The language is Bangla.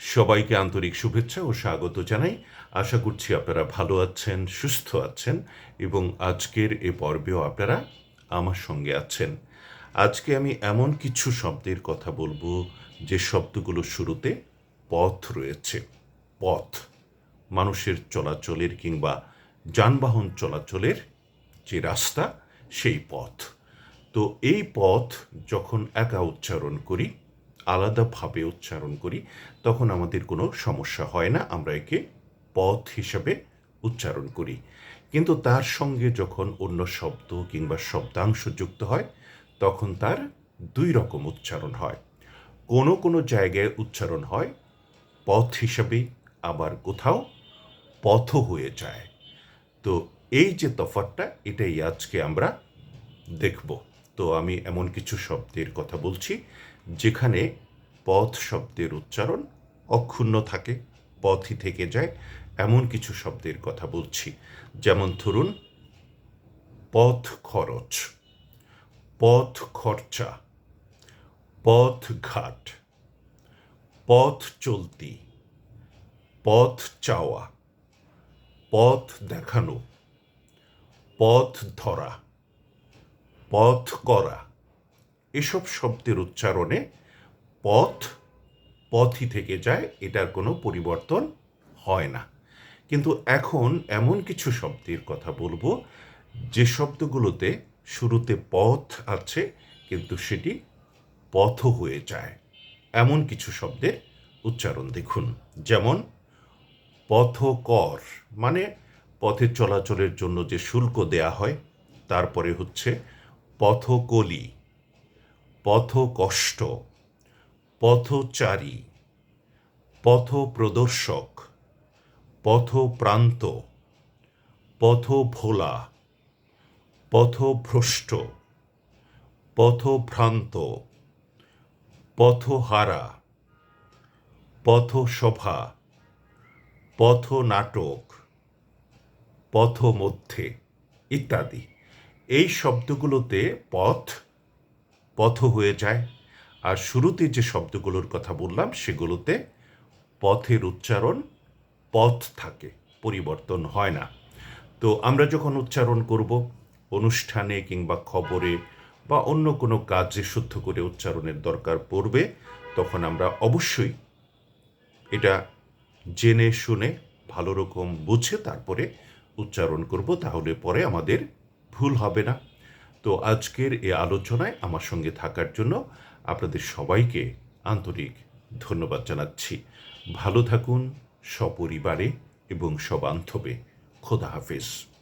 সবাইকে আন্তরিক শুভেচ্ছা ও স্বাগত জানাই। আশা করছি আপনারা ভালো আছেন, সুস্থ আছেন এবং আজকের এ পর্বেও আপনারা আমার সঙ্গে আছেন। আজকে আমি এমন কিছু শব্দের কথা বলব যে শব্দগুলো শুরুতে পথ রয়েছে। পথ, মানুষের চলাচলের কিংবা যানবাহন চলাচলের যে রাস্তা, সেই পথ। তো এই পথ যখন একা উচ্চারণ করি আলাদাভাবে উচ্চারণ করি, তখন আমাদের কোনো সমস্যা হয় না, আমরা একে পথ হিসাবে উচ্চারণ করি। কিন্তু তার সঙ্গে যখন অন্য শব্দ কিংবা শব্দাংশ যুক্ত হয়, তখন তার দুই রকম উচ্চারণ হয়। কোনো কোনো জায়গায় উচ্চারণ হয়, পথ হিসাবে, আবার কোথাও পথ হয়ে যায়। তো এই যে তফাতটা এটাই আজকে আমরা দেখব। তো আমি এমন কিছু শব্দের কথা বলছি যেখানে পথ শব্দের উচ্চারণ অক্ষুণ্ণ থাকে, পথই থেকে যায়, এমন কিছু শব্দের কথা বলছি। যেমন ধরুন, পথ খরচ, পথ খরচা, পথ ঘাট, পথ চলতি, পথ চাওয়া, পথ দেখানো, পথ ধরা, পথ করা। এসব শব্দের উচ্চারণে পথ, পথই থেকে যায়, এটার কোনো পরিবর্তন হয় না। কিন্তু এখন এমন কিছু শব্দের কথা বলব, যে শব্দগুলোতে শুরুতে পথ আছে, কিন্তু সেটি পথ হয়ে যায়। এমন কিছু শব্দের উচ্চারণ দেখুন, যেমন পথকর মানে পথে চলাচলের জন্য যে শুল্ক দেয়া হয়, তারপরে হচ্ছে পথকলি। পথকষ্ট, পথচারী পথ প্রদর্শক পথপ্রান্ত পথ ভোলা পথভ্রষ্ট, পথভ্রান্ত, পথহারা, পথসভা, পথনাটক, পথমধ্যে ইত্যাদি। এই শব্দগুলোতে পথ পথ হয়ে যায়। আর শুরুতে যে শব্দগুলোর কথা বললাম, সেগুলোতে পথের উচ্চারণ পথ থাকে, পরিবর্তন হয় না। তো আমরা যখন উচ্চারণ করব, অনুষ্ঠানে কিংবা খবরে বা অন্য কোনো কাজে শুদ্ধ করে উচ্চারণের দরকার পড়বে, তখন আমরা অবশ্যই এটা জেনে শুনে ভালো রকম বুঝে তারপরে উচ্চারণ করব, তাহলে পরে আমাদের ভুল হবে না। তো আজকের এই আলোচনায় আমার সঙ্গে থাকার জন্য আপনাদের সবাইকে আন্তরিক ধন্যবাদ জানাচ্ছি। ভালো থাকুন সপরিবারে এবং সবান্ধবে। খোদা হাফেজ।